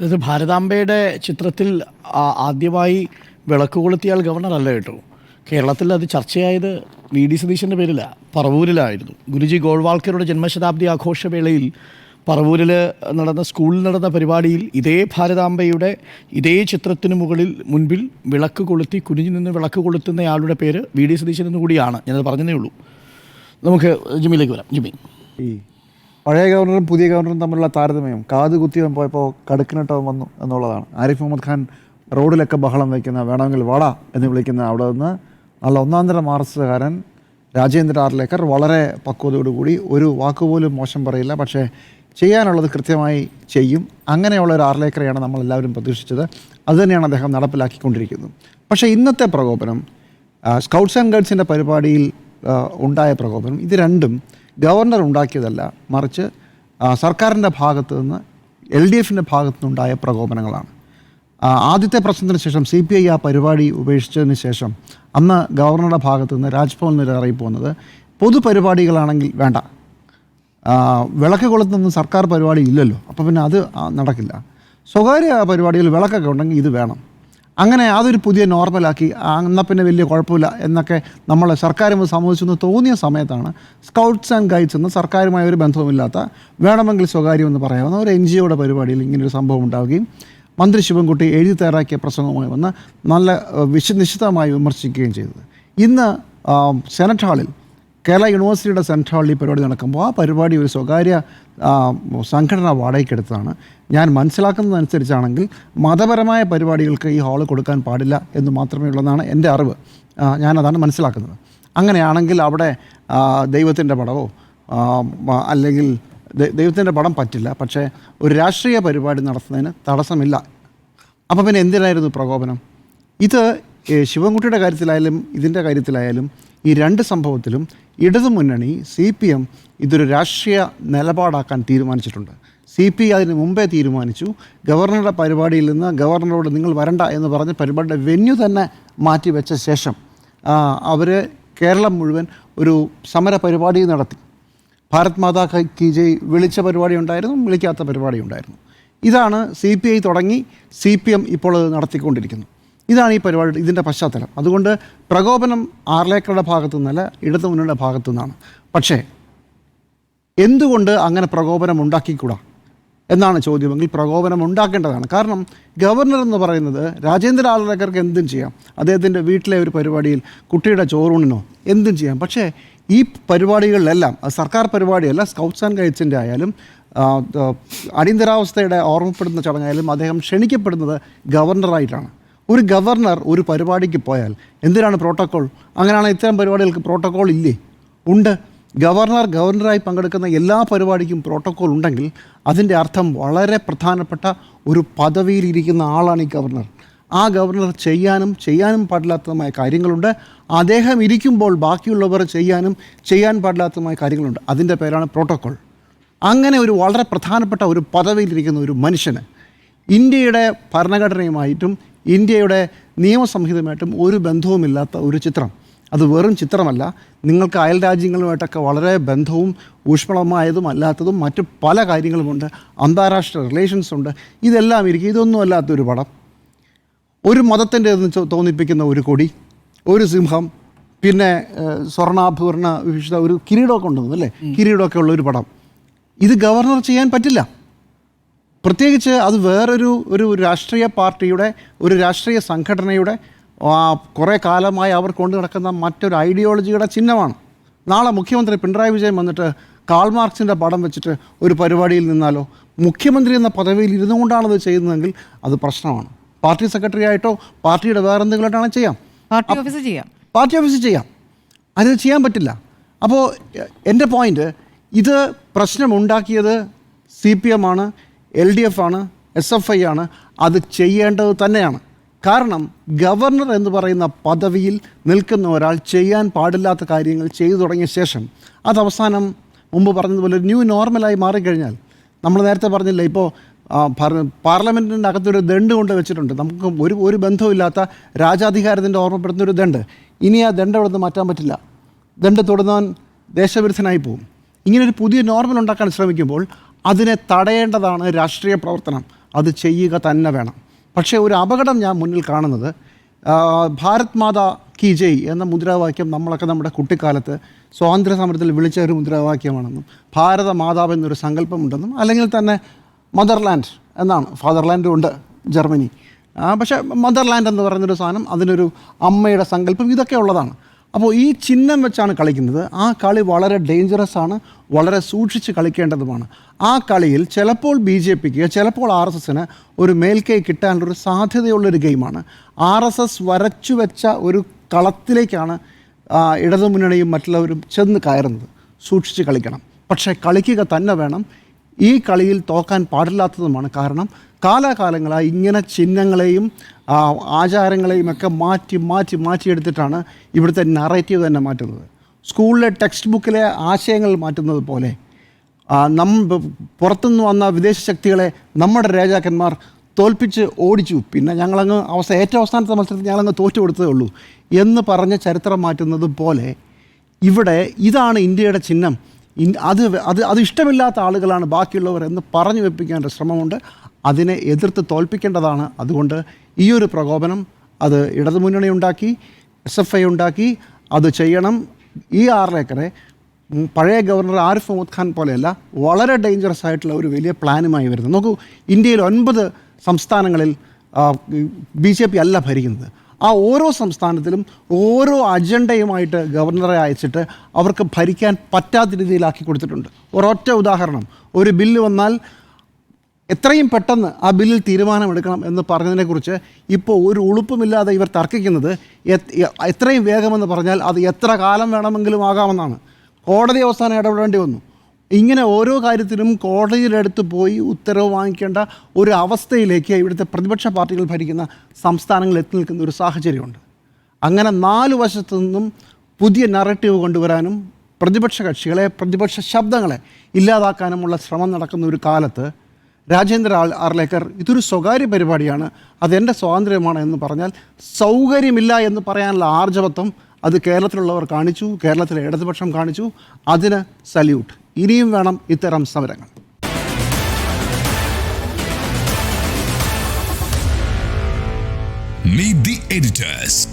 അതായത് ഭാരതാംബയുടെ ചിത്രത്തിൽ ആദ്യമായി വിളക്ക് കൊളുത്തിയാൽ ഗവർണർ അല്ല കേട്ടോ. കേരളത്തിൽ അത് ചർച്ചയായത് വി ഡി സതീശന്റെ പേരില്ല പറവൂരിലായിരുന്നു. ഗുരുജി ഗോൾവാൾക്കറുടെ ജന്മശതാബ്ദി ആഘോഷവേളയിൽ പറവൂരിൽ നടന്ന സ്കൂളിൽ നടന്ന പരിപാടിയിൽ ഇതേ ഭാരതാംബയുടെ ഇതേ ചിത്രത്തിന് മുകളിൽ മുൻപിൽ വിളക്ക് കൊളുത്തി കുനിഞ്ഞു നിന്ന് വിളക്ക് കൊളുത്തുന്നയാളുടെ പേര് വി ഡി സതീശൻ എന്നുകൂടിയാണ്. ഞാനത് പറഞ്ഞതേ ഉള്ളൂ. നമുക്ക് ജിമ്മിയിലേക്ക് വരാം. ജിമ്മി. പഴയ ഗവർണറും പുതിയ ഗവർണറും തമ്മിലുള്ള താരതമ്യം. കാത് കുത്തിയവൻ പോയപ്പോൾ കടുക്കിനിട്ടവൻ വന്നു എന്നുള്ളതാണ്. ആരിഫ് മുഹമ്മദ് ഖാൻ റോഡിലൊക്കെ ബഹളം വയ്ക്കുന്ന വേണമെങ്കിൽ വാടാ എന്ന് വിളിക്കുന്ന അവിടെ നിന്ന് നല്ല ഒന്നാന്തര കാരൻ രാജേന്ദ്ര ആർലേക്കർ വളരെ പക്വതയോടുകൂടി ഒരു വാക്കുപോലും മോശം പറയില്ല. പക്ഷേ ചെയ്യാനുള്ളത് കൃത്യമായി ചെയ്യും. അങ്ങനെയുള്ള ഒരു ആർലേക്കറെയാണ് നമ്മൾ എല്ലാവരും പ്രതീക്ഷിച്ചത് അതുതന്നെയാണ് അദ്ദേഹം നടപ്പിലാക്കിക്കൊണ്ടിരിക്കുന്നത്. പക്ഷേ ഇന്നത്തെ പ്രകോപനം സ്കൗട്ട്സ് ആൻഡ് ഗൈഡ്സിന്റെ പരിപാടിയിൽ ഉണ്ടായ പ്രകോപനം ഇത് രണ്ടും ഗവർണർ ഉണ്ടാക്കിയതല്ല മറിച്ച് സർക്കാരിന്റെ ഭാഗത്തു നിന്ന് എൽ ഡി എഫിന്റെ ഭാഗത്തു നിന്നുണ്ടായ പ്രകോപനങ്ങളാണ് ആദ്യത്തെ പ്രശ്നത്തിന് ശേഷം സി പി ഐ ആ പരിപാടി ഉപേക്ഷിച്ചതിന് ശേഷം അന്ന് ഗവർണറുടെ ഭാഗത്തു നിന്ന് രാജ്ഭവനിൽ അറിയിപ്പ് വന്നത് പൊതുപരിപാടികളാണെങ്കിൽ വേണ്ട. വിളക്ക് കൊളുത്തൊന്നും സർക്കാർ പരിപാടി ഇല്ലല്ലോ. അപ്പോൾ പിന്നെ അത് നടക്കില്ല. സ്വകാര്യ പരിപാടികൾ വിളക്കൊക്കെ ഉണ്ടെങ്കിൽ ഇത് വേണം. അങ്ങനെ അതൊരു പുതിയ നോർമലാക്കി. എന്നാൽ പിന്നെ വലിയ കുഴപ്പമില്ല എന്നൊക്കെ നമ്മൾ സർക്കാരും സമ്മതിച്ചെന്ന് തോന്നിയ സമയത്താണ് സ്കൗട്ട്സ് ആൻഡ് ഗൈഡ്സ് എന്ന് സർക്കാരുമായ ഒരു ബന്ധവുമില്ലാത്ത വേണമെങ്കിൽ സ്വകാര്യമെന്ന് പറയാവുന്ന ഒരു എൻ ജി ഒയുടെ പരിപാടിയിൽ ഇങ്ങനൊരു സംഭവം ഉണ്ടാവുകയും മന്ത്രി ശിവൻകുട്ടി എഴുതി തയ്യാറാക്കിയ പ്രസംഗവുമായി വന്ന് നല്ല വിശ വിമർശിക്കുകയും ചെയ്തത്. ഇന്ന് സെനറ്റ് ഹാളിൽ കേരള യൂണിവേഴ്സിറ്റിയുടെ സെൻട്രൽ ഹാളിൽ പരിപാടി നടക്കുമ്പോൾ ആ പരിപാടി ഒരു സ്വകാര്യ സംഘടന വാടകയ്ക്കെടുത്തതാണ് ഞാൻ മനസ്സിലാക്കുന്നതനുസരിച്ചാണെങ്കിൽ മതപരമായ പരിപാടികൾക്ക് ഈ ഹാൾ കൊടുക്കാൻ പാടില്ല എന്ന് മാത്രമേ ഉള്ളതാണ് എന്റെ അറിവ്. ഞാനതാണ് മനസ്സിലാക്കുന്നത്. അങ്ങനെയാണെങ്കിൽ അവിടെ ദൈവത്തിന്റെ പടമോ അല്ലെങ്കിൽ ദൈവത്തിന്റെ പടം പറ്റില്ല. പക്ഷേ ഒരു രാഷ്ട്രീയ പരിപാടി നടത്തുന്നതിന് തടസ്സമില്ല. അപ്പോൾ പിന്നെ എന്തിനായിരുന്നു പ്രകോപനം? ഇത് ശിവൻകുട്ടിയുടെ കാര്യത്തിലായാലും ഇതിന്റെ കാര്യത്തിലായാലും ഈ രണ്ട് സംഭവത്തിലും ഇടതു മുന്നണി സി പി എം ഇതൊരു രാഷ്ട്രീയ നിലപാടാക്കാൻ തീരുമാനിച്ചിട്ടുണ്ട്. സി പി അതിന് മുമ്പേ തീരുമാനിച്ചു. ഗവർണറുടെ പരിപാടിയിൽ നിന്ന് ഗവർണറോട് നിങ്ങൾ വരണ്ട എന്ന് പറഞ്ഞ് പരിപാടിയുടെ വെന്യൂ തന്നെ മാറ്റി വെച്ച ശേഷം അവർ കേരളം മുഴുവൻ ഒരു സമര പരിപാടി നടത്തി. ഭാരത് മാതാ കി ജയ് വിളിച്ച പരിപാടി ഉണ്ടായിരുന്നു വിളിക്കാത്ത പരിപാടി ഉണ്ടായിരുന്നു. ഇതാണ് സി പി ഐ തുടങ്ങി സി പി എം ഇപ്പോൾ നടത്തിക്കൊണ്ടിരിക്കുന്നു. ഇതാണ് ഈ പരിപാടി ഇതിന്റെ പശ്ചാത്തലം. അതുകൊണ്ട് പ്രകോപനം ആർലേക്കറുടെ ഭാഗത്തു നിന്നല്ല ഇടതു മുന്നണിയുടെ ഭാഗത്തു നിന്നാണ്. പക്ഷേ എന്തുകൊണ്ട് അങ്ങനെ പ്രകോപനം ഉണ്ടാക്കിക്കൂടാ എന്നാണ് ചോദ്യമെങ്കിൽ പ്രകോപനം ഉണ്ടാക്കേണ്ടതാണ്. കാരണം ഗവർണർ എന്ന് പറയുന്നത് രാജേന്ദ്ര ആളരക്കർക്ക് എന്തും ചെയ്യാം. അദ്ദേഹത്തിന്റെ വീട്ടിലെ ഒരു പരിപാടിയിൽ കുട്ടിയുടെ ചോറൂണിനോ എന്തും ചെയ്യാം. പക്ഷേ ഈ പരിപാടികളിലെല്ലാം സർക്കാർ പരിപാടിയല്ല സ്കൗട്ട്സ് ആൻഡ് ഗൈഡ്സിന്റെ ആയാലും അടിയന്തരാവസ്ഥയുടെ ഓർമ്മപ്പെടുന്ന ചടങ്ങായാലും അദ്ദേഹം ക്ഷണിക്കപ്പെടുന്നത് ഗവർണറായിട്ടാണ്. ഒരു ഗവർണർ ഒരു പരിപാടിക്ക് പോയാൽ എന്തിനാണ് പ്രോട്ടോക്കോൾ അങ്ങനെയാണ് ഇത്തരം പരിപാടികൾക്ക് പ്രോട്ടോക്കോൾ ഇല്ലേ? ഉണ്ട്. ഗവർണർ ഗവർണറായി പങ്കെടുക്കുന്ന എല്ലാ പരിപാടിക്കും പ്രോട്ടോക്കോൾ ഉണ്ടെങ്കിൽ അതിന്റെ അർത്ഥം വളരെ പ്രധാനപ്പെട്ട ഒരു പദവിയിലിരിക്കുന്ന ആളാണ് ഈ ഗവർണർ. ആ ഗവർണർ ചെയ്യാനും ചെയ്യാനും പാടില്ലാത്തതുമായ കാര്യങ്ങളുണ്ട്. അദ്ദേഹം ഇരിക്കുമ്പോൾ ബാക്കിയുള്ളവർ ചെയ്യാനും ചെയ്യാൻ പാടില്ലാത്തതുമായ കാര്യങ്ങളുണ്ട്. അതിന്റെ പേരാണ് പ്രോട്ടോക്കോൾ അങ്ങനെ ഒരു വളരെ പ്രധാനപ്പെട്ട ഒരു പദവിയിലിരിക്കുന്ന ഒരു മനുഷ്യന് ഇന്ത്യയുടെ ഭരണഘടനയുമായിട്ടും ഇന്ത്യയുടെ നിയമസംഹിതമായിട്ടും ഒരു ബന്ധവുമില്ലാത്ത ഒരു ചിത്രം. അത് വെറും ചിത്രമല്ല. നിങ്ങൾക്ക് അയൽ രാജ്യങ്ങളുമായിട്ടൊക്കെ വളരെ ബന്ധവും ഊഷ്മളമായതും അല്ലാത്തതും മറ്റ് പല കാര്യങ്ങളുമുണ്ട്. അന്താരാഷ്ട്ര റിലേഷൻസ് ഉണ്ട്. ഇതെല്ലാം ഇരിക്കും. ഇതൊന്നും അല്ലാത്തൊരു പടം. ഒരു മതത്തിന്റെ തോന്നിപ്പിക്കുന്ന ഒരു കൊടി ഒരു സിംഹം പിന്നെ സ്വർണാഭൂർണ വിശിഷ്ട ഒരു കിരീടമൊക്കെ ഉണ്ടെന്ന് അല്ലേ കിരീടമൊക്കെ ഉള്ള ഒരു പടം. ഇത് ഗവർണർ ചെയ്യാൻ പറ്റില്ല. പ്രത്യേകിച്ച് അത് വേറൊരു ഒരു രാഷ്ട്രീയ പാർട്ടിയുടെ ഒരു രാഷ്ട്രീയ സംഘടനയുടെ കുറേ കാലമായി അവർ കൊണ്ടു നടക്കുന്ന മറ്റൊരു ഐഡിയോളജിയുടെ ചിഹ്നമാണ്. നാളെ മുഖ്യമന്ത്രി പിണറായി വിജയൻ വന്നിട്ട് കാൾ മാർക്സിന്റെ പടം വെച്ചിട്ട് ഒരു പരിപാടിയിൽ നിന്നാലോ മുഖ്യമന്ത്രി എന്ന പദവിയിൽ ഇരുന്നുകൊണ്ടാണത് ചെയ്യുന്നതെങ്കിൽ അത് പ്രശ്നമാണ്. പാർട്ടി സെക്രട്ടറി ആയിട്ടോ പാർട്ടിയുടെ വേറെ എന്തെങ്കിലുമായിട്ടാണ് ചെയ്യാം. പാർട്ടി ഓഫീസ് ചെയ്യാം. പാർട്ടി ഓഫീസിൽ ചെയ്യാം. അത് ചെയ്യാൻ പറ്റില്ല. അപ്പോൾ എന്റെ പോയിന്റ് ഇത് പ്രശ്നമുണ്ടാക്കിയത് സി പി എം ആണ്. എൽ ഡി എഫ് ആണ് എസ് എഫ് ഐ ആണ് അത് ചെയ്യേണ്ടത് തന്നെയാണ്. കാരണം ഗവർണർ എന്ന് പറയുന്ന പദവിയിൽ നിൽക്കുന്ന ഒരാൾ ചെയ്യാൻ പാടില്ലാത്ത കാര്യങ്ങൾ ചെയ്തു തുടങ്ങിയ ശേഷം അത് അവസാനം മുമ്പ് പറഞ്ഞതുപോലെ ന്യൂ നോർമലായി മാറിക്കഴിഞ്ഞാൽ നമ്മൾ നേരത്തെ പറഞ്ഞില്ലേ ഇപ്പോൾ പാർലമെന്റിന്റെ അകത്തൊരു ദണ്ട് കൊണ്ട് വെച്ചിട്ടുണ്ട്. നമുക്ക് ഒരു ഒരു ബന്ധവുമില്ലാത്ത രാജാധികാരത്തിന്റെ ഓർമ്മപ്പെടുത്തുന്ന ഒരു ദണ്ട് ഇനി ആ ദണ്ട് അവിടെ നിന്ന് മാറ്റാൻ പറ്റില്ല. ദണ്ട് തൊടുന്നവൻ ദേശവിരുദ്ധനായി പോകും ഇങ്ങനെ ഒരു പുതിയ നോർമൽ ഉണ്ടാക്കാൻ ശ്രമിക്കുമ്പോൾ അതിനെ തടയേണ്ടതാണ് രാഷ്ട്രീയ പ്രവർത്തനം. അത് ചെയ്യുക തന്നെ വേണം. പക്ഷേ ഒരു അപകടം ഞാൻ മുന്നിൽ കാണുന്നത് ഭാരത് മാതാ കി ജയ് എന്ന മുദ്രാവാക്യം നമ്മളൊക്കെ നമ്മുടെ കുട്ടിക്കാലത്ത് സ്വാതന്ത്ര്യ സമരത്തിൽ വിളിച്ച ഒരു മുദ്രാവാക്യമാണെന്നും ഭാരത മാതാവ് എന്നൊരു സങ്കല്പമുണ്ടെന്നും അല്ലെങ്കിൽ തന്നെ മദർലാൻഡ് എന്നാണ്. ഫാദർലാൻഡും ഉണ്ട് ജർമ്മനി. പക്ഷേ മദർലാൻഡ് എന്ന് പറയുന്നൊരു സാധനം അതിനൊരു അമ്മയുടെ സങ്കല്പം ഇതൊക്കെ ഉള്ളതാണ്. അപ്പോൾ ഈ ചിഹ്നം വെച്ചാണ് കളിക്കുന്നത്. ആ കളി വളരെ ഡേഞ്ചറസ് ആണ് വളരെ സൂക്ഷിച്ച് കളിക്കേണ്ടതുമാണ്. ആ കളിയിൽ ചിലപ്പോൾ ബി ജെ പിക്ക് ചിലപ്പോൾ ആർ എസ് എസിന് ഒരു മേൽക്കൈ കിട്ടാനുള്ളൊരു സാധ്യതയുള്ളൊരു ഗെയിമാണ്. ആർ എസ് എസ് വരച്ചു വെച്ച ഒരു കളത്തിലേക്കാണ് ഇടതുമുന്നണിയും മറ്റുള്ളവരും ചെന്ന് കയറുന്നത്. സൂക്ഷിച്ച് കളിക്കണം. പക്ഷേ കളിക്കുക തന്നെ വേണം. ഈ കളിയിൽ തോക്കാൻ പാടില്ലാത്തതുമാണ് കാരണം കാലാകാലങ്ങളായി ഇങ്ങനെ ചിഹ്നങ്ങളെയും ആചാരങ്ങളെയും ഒക്കെ മാറ്റി മാറ്റി മാറ്റിയെടുത്തിട്ടാണ് ഇവിടുത്തെ നറേറ്റീവ് തന്നെ മാറ്റുന്നത്. സ്കൂളിലെ ടെക്സ്റ്റ് ബുക്കിലെ ആശയങ്ങൾ മാറ്റുന്നത് പോലെ നം പുറത്തുനിന്ന് വന്ന വിദേശ ശക്തികളെ നമ്മുടെ രാജാക്കന്മാർ തോൽപ്പിച്ച് ഓടിച്ചു. പിന്നെ ഞങ്ങളങ്ങ് അവസ്ഥ ഏറ്റവും അവസാനത്തെ മത്സരത്തിൽ ഞങ്ങളങ്ങ് തോറ്റു കൊടുത്തതേ ഉള്ളൂ എന്ന് പറഞ്ഞ് ചരിത്രം മാറ്റുന്നത് പോലെ ഇവിടെ ഇതാണ് ഇന്ത്യയുടെ ചിഹ്നം. അത് അത് അത് ഇഷ്ടമില്ലാത്ത ആളുകളാണ് ബാക്കിയുള്ളവർ എന്ന് പറഞ്ഞു വെപ്പിക്കാൻ ഒരു ശ്രമമുണ്ട്. അതിനെ എതിർത്ത് തോൽപ്പിക്കേണ്ടതാണ്. അതുകൊണ്ട് ഈ ഒരു പ്രകോപനം അത് ഇടതുമുന്നണി ഉണ്ടാക്കി എസ് എഫ് ഐ ഉണ്ടാക്കി അത് ചെയ്യണം. ഈ ആറിലേക്കറെ പഴയ ഗവർണർ ആരിഫ് മുഹമ്മദ് ഖാൻ പോലെയല്ല വളരെ ഡേഞ്ചറസ് ആയിട്ടുള്ള ഒരു വലിയ പ്ലാനുമായി വരുന്നത്. നോക്കൂ ഇന്ത്യയിൽ ഒൻപത് സംസ്ഥാനങ്ങളിൽ ബി ജെ പി അല്ല ഭരിക്കുന്നത്. ആ ഓരോ സംസ്ഥാനത്തിലും ഓരോ അജണ്ടയുമായിട്ട് ഗവർണറെ അയച്ചിട്ട് അവർക്ക് ഭരിക്കാൻ പറ്റാത്ത രീതിയിലാക്കി കൊടുത്തിട്ടുണ്ട്. ഒരൊറ്റ ഉദാഹരണം ഒരു ബില്ല് വന്നാൽ എത്രയും പെട്ടെന്ന് ആ ബില്ലിൽ തീരുമാനമെടുക്കണം എന്ന് പറഞ്ഞതിനെക്കുറിച്ച് ഇപ്പോൾ ഒരു ഉളുപ്പുമില്ലാതെ ഇവർ തർക്കിക്കുന്നത് എത്രയും വേഗമെന്ന് പറഞ്ഞാൽ അത് എത്ര കാലം വേണമെങ്കിലും ആകാമെന്നാണ്. കോടതി അവസാനം ഇടപെടേണ്ടി വന്നു. ഇങ്ങനെ ഓരോ കാര്യത്തിനും കോടതിയിലെടുത്ത് പോയി ഉത്തരവ് വാങ്ങിക്കേണ്ട ഒരു അവസ്ഥയിലേക്ക് ഇവിടുത്തെ പ്രതിപക്ഷ പാർട്ടികൾ ഭരിക്കുന്ന സംസ്ഥാനങ്ങൾ എത്തി നിൽക്കുന്ന ഒരു സാഹചര്യമുണ്ട്. അങ്ങനെ നാല് വശത്തു നിന്നും പുതിയ നറേറ്റീവ് കൊണ്ടുവരാനും പ്രതിപക്ഷ കക്ഷികളെ പ്രതിപക്ഷ ശബ്ദങ്ങളെ ഇല്ലാതാക്കാനുമുള്ള ശ്രമം നടക്കുന്ന ഒരു കാലത്ത് രാജേന്ദ്ര ആർലേക്കർ ഇതൊരു സ്വകാര്യ പരിപാടിയാണ്. അതെന്റെ സ്വാതന്ത്ര്യമാണ് എന്ന് പറഞ്ഞാൽ സൗകര്യമില്ല എന്ന് പറയാനുള്ള ആർജവത്വം അത് കേരളത്തിലുള്ളവർ കാണിച്ചു കേരളത്തിലെ ഇടതുപക്ഷം കാണിച്ചു. അതിന് സല്യൂട്ട്. ഇനിയും വേണം ഇത്തരം സമരങ്ങൾ. Meet the editors.